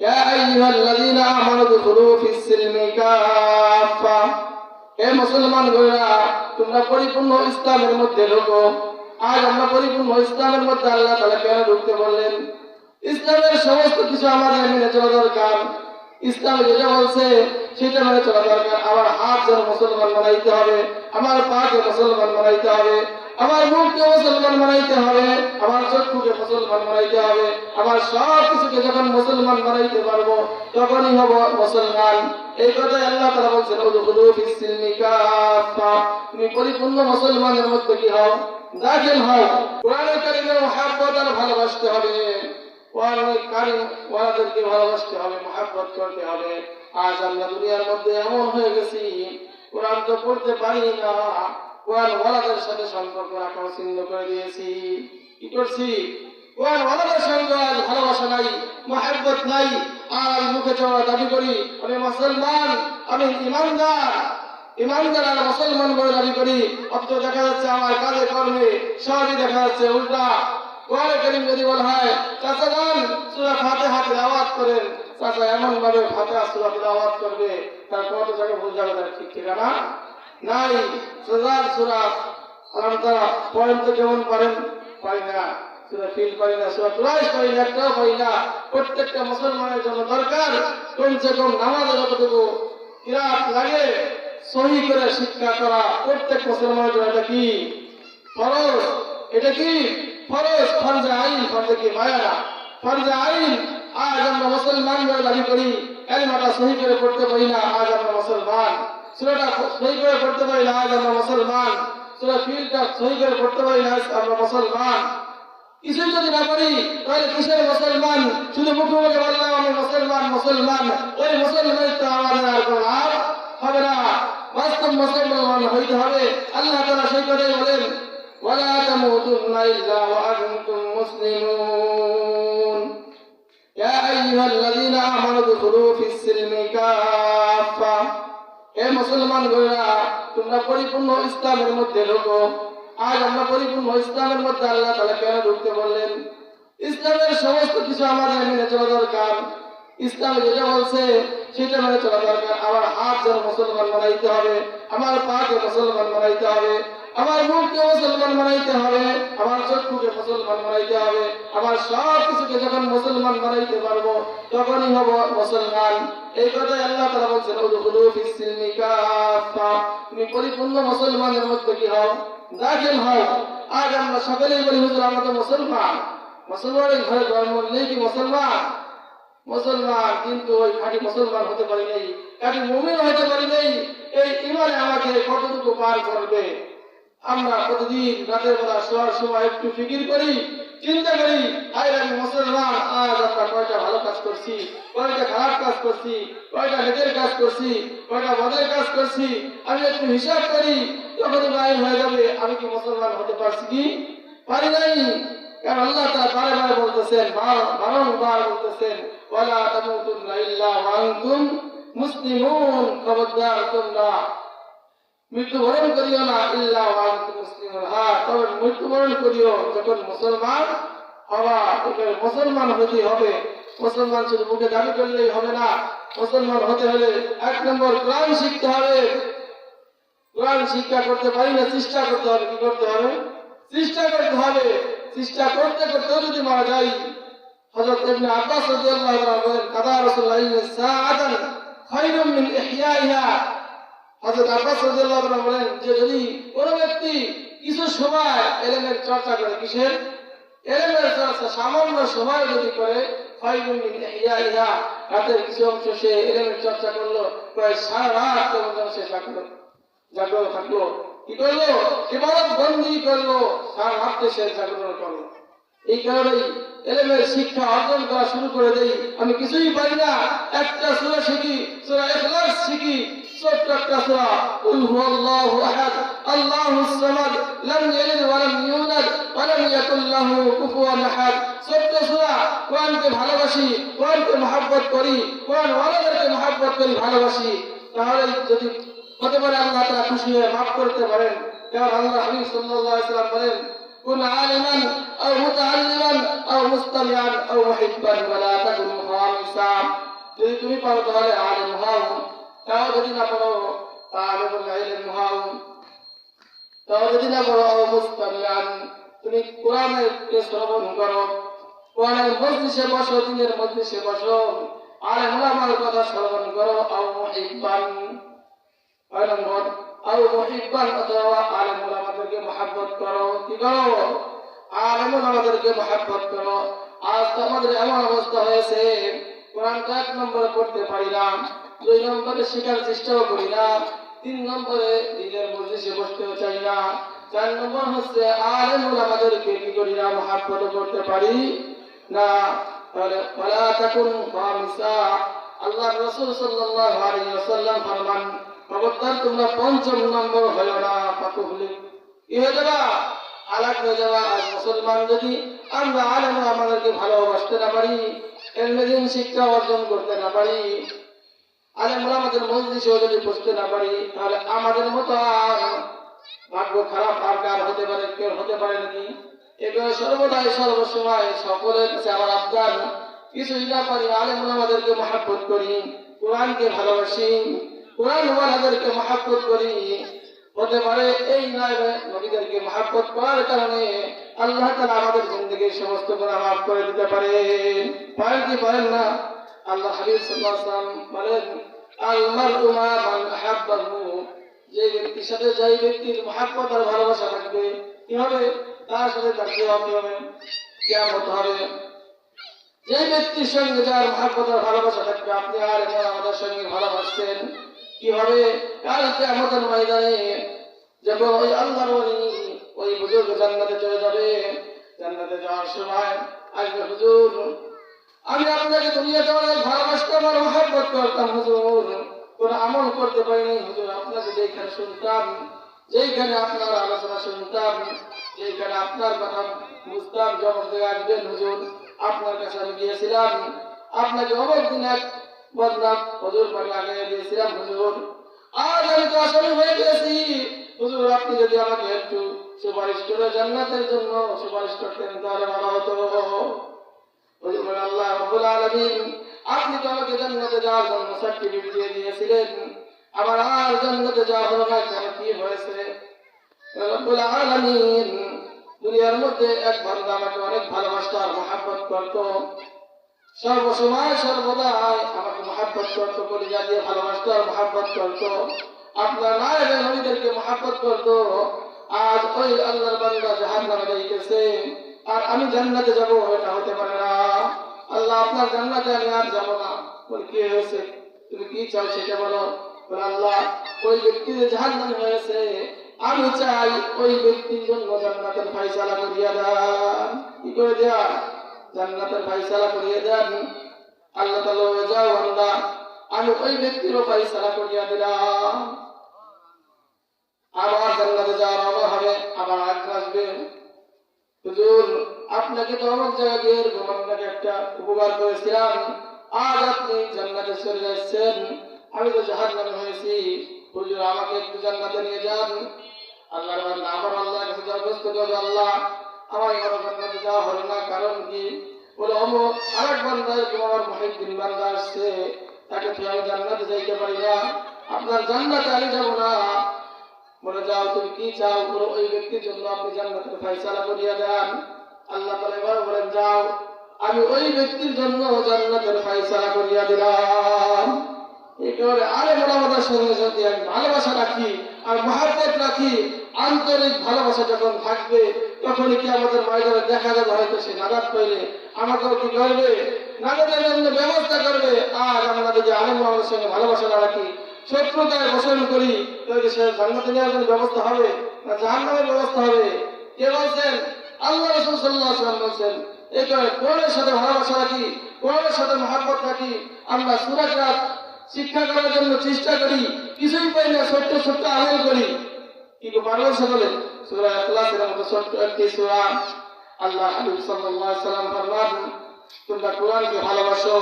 يا أيها الذين آمنوا ادخلوا في السلم كافة হে মুসলমান গোয়েরা তোমরা পরিপূর্ণ ইসলামের মধ্যে ঢোকো আজ আমরা পরিপূর্ণ ইসলামের মধ্যে আল্লাহ তালা কেন ঢুকতে বললেন ইসলামের সমস্ত কিছু আমাদের মেনে চলা দরকার ইসলাম যেটা বলছে সেটা মেনে চলা দরকার আমার হাত যেন মুসলমান বানাইতে হবে আমার পাকে মুসলমান বানাইতে হবে আমার মুখকে মুসলমান বানাইতে হবে, আমার চক্ষুকে মুসলমান বানাইতে হবে, আমার সব কিছুকে যখন মুসলমান বানাইতে পারব, তখনই হব মুসলমান। এই কথাই আল্লাহ তারা বলছেন তুমি পরিপূর্ণ মুসলমানের মধ্যে কি হও? দাখিল হও। কোরআনের কারিমের মহাব্বত আর ভালোবাসতে হবে। কোরআনের কারিম ওয়ালাদেরকে ভালোবাসতে হবে, মহাব্বত করতে হবে। আজ আমরা দুনিয়ার মধ্যে এমন হয়ে গেছি, কোরআন তো পড়তে পারি না। কোরআন ওয়ালাদের সাথে সম্পর্ক রাখা ছিন্ন করে দিয়েছি। কি করছি? ভালোবাসা নাই আর মুখে চড়া আর মুসলমান বলে দাবি করি, অথচ দেখা যাচ্ছে আমার কাজে কর্মে সবই দেখা যাচ্ছে উল্টা। কোরআন করিম যদি বলা হয়, চাচা সুরা ফাতে হাতে আওয়াজ করেন। এমন ভাবে ফাতে সুরা আওয়াজ করবে তার কত ভুল যাবে তার ঠিক ঠিকানা। নাই সুরার সুরা আরাম তারা, পয়েন্ট তো কেমন পারেন? পারি না। না না প্রত্যেকটা মুসলমানের জন্য দরকার, কমসে কম যতটুকু লাগে, সহি করে শিক্ষা করা। প্রত্যেক মুসলমানের জন্য এটা কি? ফরজ। এটা কি? আইন, ফরজে কি মায়া? ফরজে আইন, আজ আমরা মুসলমান দাবি করি কালিমাটা সহি করে পড়তে পারি না, আজ আমরা মুসলমান। সুরাটা সহি করে পড়তে পারি না আজ আমরা মুসলমান সুরা ফিলটা সহি করে পড়তে পারি না আজ আমরা মুসলমান কিছুই যদি না করি তাহলে কিসের মুসলমান শুধু মুখে মুখে বললাম আমি মুসলমান মুসলমান ওই মুসলমান তো আমাদের আর কোনো লাভ হবে না বাস্তব মুসলমান হইতে হবে আল্লাহ তারা সেই কথাই বলেন ولا تموتن إلا وأنتم مسلمون يا أيها الذين آمنوا ادخلوا في السلم كافة হে মুসলমান গোয়েরা তোমরা পরিপূর্ণ ইসলামের মধ্যে ঢোকো। আজ আমরা পরিপূর্ণ ইসলামের মধ্যে আল্লাহ তালা কেন ঢুকতে বললেন? ইসলামের সমস্ত কিছু আমাদের মেনে চলা দরকার। ইসলাম যেটা বলছে, সেটা মেনে চলা দরকার। আমার হাত যেন মুসলমান বানাইতে হবে, আমার পাকে মুসলমান বানাইতে হবে। আমার মুখকে মুসলমান বানাইতে হবে, আমার চক্ষুকে মুসলমান বানাইতে হবে, আমার সব কিছুকে যখন মুসলমান বানাইতে পারব, তখনই হব মুসলমান। এই কথাই আল্লাহ তারা বলছেন তুমি পরিপূর্ণ মুসলমানের মধ্যে কি হও? দাখিল হও। আজ আমরা সকলেই বলি, হুজুর, আমরা তো মুসলমান। মুসলমানের ঘরে জন্ম নেই কি মুসলমান? মুসলমান, কিন্তু ওই খাঁটি মুসলমান হতে পারি নাই, খাঁটি মুমিন হতে পারি নাই। এই ইমানে আমাকে কতটুকু পার করবে? আমরা প্রতিদিন রাতের বেলা শোয়ার সময় একটু ফিকির করি, চিন্তা করি আমি মুসলমান, আজ আমরা কয়টা ভালো কাজ করছি, কয়টা খারাপ কাজ করছি, কয়টা হেদের কাজ করছি, কয়টা মদের কাজ করছি, আমি একটু হিসাব করি তখনই বাইর হয়ে যাবে, আমি কি মুসলমান হতে পারছি কি? পারি নাই। কারণ আল্লাহ তাআলা বারে বারে বলতেছেন, বার- বারংবার বলতেছেন, ওয়ালা তামুতুন্না ইল্লা ওয়া আনতুম মুসলিমুন খবরদার তোমরা। মৃত্যুবরণ করিও না, ইল্লা ওয়া হ্যাঁ তবে মৃত্যুবরণ করিও। যখন মুসলমান হবা এখানে মুসলমান হতে হবে। মুসলমান শুধু মুখে দাবি করলেই হবে না। মুসলমান হতে হলে এক নম্বর কোরআন শিখতে হবে। কোরআন শিক্ষা করতে পারি না, চেষ্টা করতে হবে, কি করতে হবে? চেষ্টা করতে হবে। চেষ্টা করতে করতেও যদি মারা যাই, হযরত ইবনে আব্বাস রাদিয়াল্লাহু তাআলা বলেন, কাদা রাসূলুল্লাহ সাআতান খায়রুম মিন ইহইয়াইহা হযরত আব্বাস রাদিয়াল্লাহু তাআলা বলেন, যে যদি কোন ব্যক্তি কিছু সময় এলেমের চর্চা করে কিসের? এলেমের চর্চা সামান্য সময় যদি করে রাতের কিছু অংশ সে এলেমের চর্চা করল, প্রায় সারা রাত যেন সে থাকল। জাগ্রত থাকল। কি করল? ইবাদত বন্দি করল। সারা রাত্রে সে জাগ্রত করল। এই কারণেই এলেমের শিক্ষা অর্জন করা শুরু করে দেই। আমি কিছুই পারি না। একটা সূরা শিখি, সূরা ইখলাস শিখি। ভালোবাসি করি করি, ভালোবাসি। তাহলে যদি হতে পারে আল্লাহ খুশি হয়ে মাফ করতে পারেন। আল্লাহ বলেন كن عالما أو متعلما أو مستمعا أو محبا ولا تكن خامسا যদি তুমি পারো তাহলে আলেম হও তাও যদি না পারো তাহলে বললে ইলম হও তাও যদি না পারো আও মুস্তামিয়ান তুমি কোরআনের শ্রবণ করো কোরআনের মজলিসে বসো দিনের মজলিসে বসো আলেম আমার কথা শ্রবণ করো আও মুহিব্বান ছয় নম্বর আও মুহিব্বান অথবা আলেমুল আমাদেরকে কি করো আলেমুল আমাদেরকে মহাব্বত করো। আজ তো আমাদের এমন অবস্থা হয়েছে, কোরআন এক নম্বরে পড়তে পারি দুই নম্বরে শেখার চেষ্টাও করি তিন নম্বরে দিনের মজলিসে বসতেও চাই চার নম্বর হচ্ছে আলেমুল আমাদেরকে কি করি না মহাব্বত করতে পারি? না, তাহলে আল্লাহ রাসূল আলাইহি ওয়াসাল্লাম ফরমান খবরদার তোমরা পঞ্চম নম্বর হলো না ফাকুহলি কি হয়ে যাবা আলাক হয়ে যাবা আজ মুসলমান যদি, আমরা আলেম আমাদেরকে ভালোবাসতে না পারি এলমেদিন শিক্ষা অর্জন করতে না পারি আলেম আমাদের মজলিসেও যদি বসতে না পারি, তাহলে আমাদের মতো আর ভাগ্য খারাপ আর কার হতে পারে, কেউ হতে পারে নাকি? এগুলো সর্বদাই, সর্বসময় সকলের কাছে আমার আবদান কিছুই না পারি আলেম আমাদেরকে মহাব্বত করি, কোরআনকে ভালোবাসি। কোরআন ওয়ালাদেরকে মহাব্বত করি। হতে পারে এই নয় নবীদেরকে মহাব্বত করার কারণে আল্লাহ তালা আমাদের জিন্দগির সমস্ত গুণা মাফ করে দিতে পারেন পারেন কি পারেন না? আল্লাহ হাবিব ওয়াসাল্লাম বলেন আল মারউ মা মান আহাব্বাহু। যে ব্যক্তির সাথে যেই ব্যক্তির মহাব্বত আর ভালোবাসা থাকবে, কি তার সাথে তার কি হবে। কিয়ামত হবে। যে ব্যক্তির সঙ্গে যার মহাব্বত আর ভালোবাসা থাকবে, আপনি আর এমন আমাদের সঙ্গে ভালোবাসছেন কি হবে? কালকে আমাদের ময়দানে যখন ওই আল্লাহর ওই বুজুর্গ জান্নাতে চলে যাবে। জান্নাতে যাওয়ার সময় আসবে হুজুর। আমি আপনাকে দুনিয়াতে অনেক ভালোবাসতাম আর মহাব্বত করতাম হুজুর। কোন আমল করতে পারিনি হুজুর, আপনাকে যেখানে শুনতাম, যেইখানে আপনার আলোচনা শুনতাম যেখানে আপনার কথা বুঝতাম দিয়ে আসবেন হুজুর। আপনার কাছে আমি গিয়েছিলাম। আপনাকে অনেক দিন এক বদনাম হুজুর বাড়ি আগে দিয়েছিলাম, হুজুর। আজ আমি তো আসামি হয়ে গেছি। হুজুর, আপনি যদি আমাকে একটু সুপারিশ করে জান্নাতের জন্য সুপারিশ করতেন, তাহলে ভালো হতো। তো আমাকে দিয়েছিলেন। আবার আর জান্নাতে যাওয়া কি হয়েছে? দুনিয়ার মধ্যে এক বান্দা আমাকে অনেক ভালোবাসতো আর মহাব্বত করতো। সর্বসময় সর্বদাই আমাকে মহাব্বত করতো, কলিজা দিয়ে ভালোবাসতো, আর মহাব্বত করতো। আপনার নায়েবে নবীদেরকে মহাব্বত করতো। আজ ওই আল্লাহর বান্দা জাহান নামে যাইতেছে, আর আমি জান্নাতে যাব, এটা হতে পারে না। আল্লাহ আপনার জান্নাতে আমি আর যাব না। বলে, কি হয়েছে? তুমি কি চাও সেটা বলো? বলে, আল্লাহ, ওই ব্যক্তি যে জাহান নামে হয়েছে, আমি চাই ওই ব্যক্তির জন্য জান্নাতের ফাইসালা করিয়া দেন। কি করে দেয়া? জান্নাতের ফাইসালা করিয়ে দেন আল্লাহ তাআলা হয়ে যাও আল্লাহ আমি ওই ব্যক্তিরও ফাইসালা করিয়া দিলাম। আবার জান্নাতে যাওয়ার আমার হবে, আবার আগ আসবে। হুজুর, আপনাকে তো অনেক জায়গা গিয়ে আপনাকে একটা উপকার করেছিলাম। আজ আপনি জান্নাতে চলে যাচ্ছেন। আমি তো জাহান নামে হয়েছি। হুজুর, আমাকে একটু জান্নাতে নিয়ে যান। আল্লাহর বান্দা আবার আল্লাহর কাছে দরখাস্ত করবে আল্লাহ। আমার না, কারণ কি? বলে তাকে যাইতে পারি আপনার জান্নাতে আমি যাব না। বলে, যাও, তুমি কি চাও? বলো, ওই ব্যক্তির জন্য আপনি জান্নাতের ফয়সালা করিয়া দেন। আল্লাহ তাআলা এবার বলেন, যাও, আমি ওই ব্যক্তির জন্য জান্নাতের ফয়সালা করিয়া দিলাম। একেবারে আরে মোটামোটার আমি ভালোবাসা রাখি আর মহাব্বত রাখি, আন্তরিক ভালোবাসা যখন থাকবে, তখনই কি আমাদের ময়দানে দেখা যাবে সে নাগাদ পাইলে আমাকেও কি করবে ব্যবস্থা করবে। আর আমরা যদি আলেম আমাদের সঙ্গে ভালোবাসা রাখি, শত্রুতায় পোষণ করি, তাহলে সে জান্নাতে নেওয়ার জন্য ব্যবস্থা হবে না জাহান্নামের ব্যবস্থা হবে? কে বলছেন? আল্লাহ রসুল সাল্লাহ সাল্লাম বলছেন সাথে ভালোবাসা রাখি কোরআনের সাথে মহাব্বত রাখি। আমরা সুরাকাত শিক্ষা করার জন্য চেষ্টা করি, কিছুই পাই না ছোট্ট ছোট্ট আমল করি। কিন্তু পারবেন সকলে সুরা ইখলাসের মতো ছোট্ট একটি সুরা আল্লাহ হাবিব সাল্লাল্লাহু সাল্লাম ফরমান তোমরা কোরআনকে ভালোবাসো।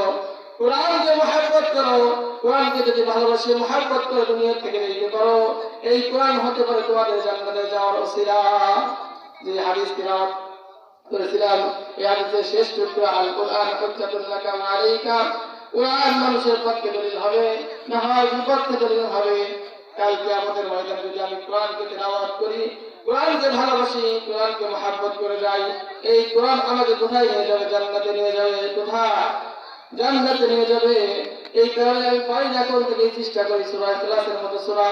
কোরআনকে মহাব্বত করো। কোরআনকে যদি ভালোবাসে, মহাব্বত করে দুনিয়া থেকে পারো এই কোরআন হতে পারে তোমাদের জান্নাতে যাওয়ার ওসিলা। যে হাদিস তিলাওয়াত করেছিলাম, এই হাদিসের শেষ টুকরো আল কোরআন কোরআন মানুষের পক্ষে দলিল হবে, না হয় বিপক্ষে দলিল হবে। কালকে আমাদের ময়দানে যদি আমি কোরআনকে তেলাওয়াত করি, কোরআনকে ভালোবাসি, কোরআনকে মহাব্বত করে যাই, এই কোরআন আমাকে কোথায় নিয়ে যাবে? জান্নাতে নিয়ে যাবে? কোথায়? জান্নাতে নিয়ে যাবে? এই কারণে আমি পারি না কোন থেকে চেষ্টা করি। সূরা ইখলাসের মতো সূরা,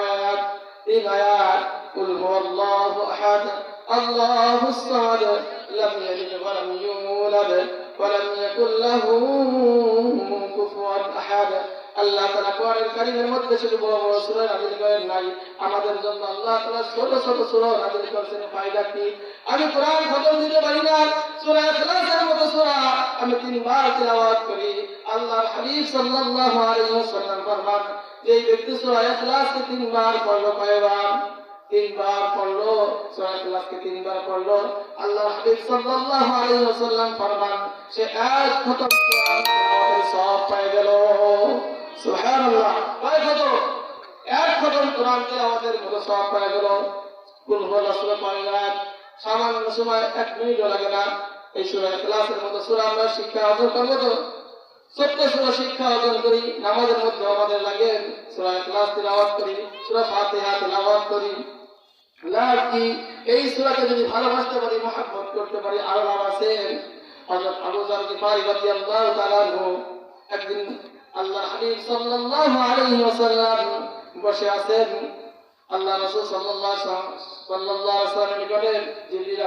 আয়াত, তিন আয়াত, কুল হুয়াল্লাহু আহাদ আল্লাহুস সামাদ লাম ইয়ালিদ ওয়া লাম ইউলাদ ওয়া লাম ইয়াকুল লাহু কুফুয়ান আল্লাহ তাআলা কোরআনের কারীমের মধ্যে শুধু বড় বড় সূরা নাযিল করেন নাই। আমাদের জন্য আল্লাহ তাআলা ছোট ছোট সূরা নাযিল করেছেন। ফায়দা কি? আমি কোরআন খতম দিতে পারি না। সূরা ইখলাসের মতো সূরা আমি তিনবার তেলাওয়াত করি। আল্লাহর হাবিব সাল্লাল্লাহু আলাইহি ওয়াসাল্লাম ফরমান, যে ব্যক্তি সূরা ইখলাসকে তিনবার পড়ল কয়বার? তিনবার পড়ল, সূরা ইখলাসকে তিনবার পড়ল। আল্লাহ হাবিব সাল্লাল্লাহু আলাইহি ওয়াসাল্লাম ফরমান, সে এক খতম কোরআন সওয়াব পেয়ে গেল। সুবহানাল্লাহ এক খতম কোরআন তেলাওয়াতের মতো সওয়াব পেয়ে গেল। কুল হুয়াল্লাহু সূরা সামান্য সময়, এক মিনিটও লাগে না। এই সূরা ইখলাসের মতো সূরা আমরা শিক্ষা অর্জন করব তো? ছোট্ট সূরা শিক্ষা অর্জন করি, নামাজের মধ্যে আমাদের লাগে। সূরা ইখলাস তেলাওয়াত করি, সূরা ফাতিহা তেলাওয়াত করি। কি? এই সূরাকে যদি ভালোবাসতে পারি, মহব্বত করতে পারি, আরও আছে। হযরত আবু যার গিফারি রাদিয়াল্লাহু তাআলা একদিন আল্লাহ হাবিব সাল্লাল্লাহু আলাইহি ওয়াসাল্লাম বসে আছেন। আল্লাহ রাসূল সাল্লাল্লাহু সাল্লাল্লাহু আলাইহি ওয়াসাল্লামের নিকটে জিবরিল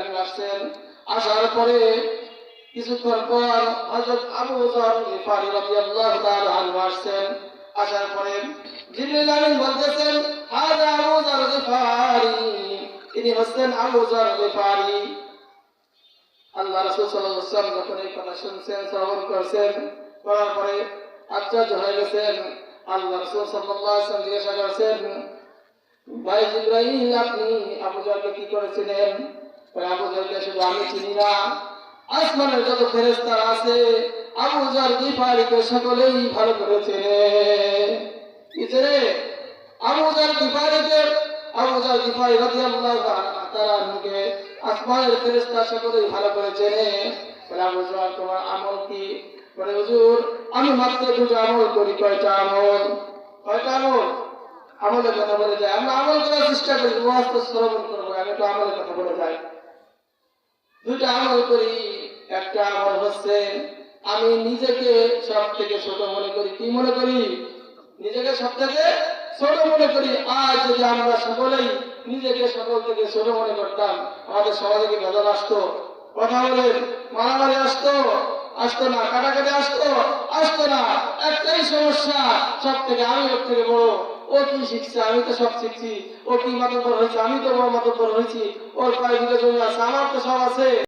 আসার পরে কিছুক্ষণ পর হযরত আবু যর গিফারি রাদিয়াল্লাহু তাআলা আসার পরে আমিন বলতেছেন আবু যর গিফারি, তিনি হচ্ছেন আবু যর গিফারি। আল্লাহ রাসূল সাল্লাল্লাহু আলাইহি ওয়াসাল্লাম যখন এই কথা শুনছেন, শ্রবণ করছেন করার পরে আশ্চর্য হয়ে গেছেন। আল্লাহ রাসূল সাল্লাল্লাহু জিজ্ঞাসা করছেন, ভাই জিব্রাইল আপনি আবু জারকে কি করেছিলেন? আবু জারকে শুধু আমি চিনি না। আসমানের যত ফেরেশতারা আছে, আবু জার গিফারিকে সকলেই ভালো করেছে কি আমি মাত্র দুটো আমল করি, কয়টা আমল? কয়টা আমল? আমলের কথা বলে যায়। আমরা আমল করার চেষ্টা করি আমি আমলের কথা বলে যাই। আমল করি, একটা আমল হচ্ছে, আমি নিজেকে সব থেকে ছোট মনে করি, কি মনে করি? নিজেকে সব থেকে ছোট মনে করি। আজ যদি আমরা সকলেই নিজেকে সকল থেকে ছোট মনে করতাম, আমাদের সমাজে কি ভেজাল আসতো? কথা বলে মারামারি আসতো আসতো না, কাটাকাটি আসতো আসতো না। একটাই সমস্যা সব থেকে আমি ওর থেকে বড়, ও কি শিখছে, আমি তো সব শিখছি। ও কি মাতব্বর হয়েছে, আমি তো বড় মাতব্বর হয়েছি। ওর কয়েক বিঘা জমি আছে, আমার তো সব আছে।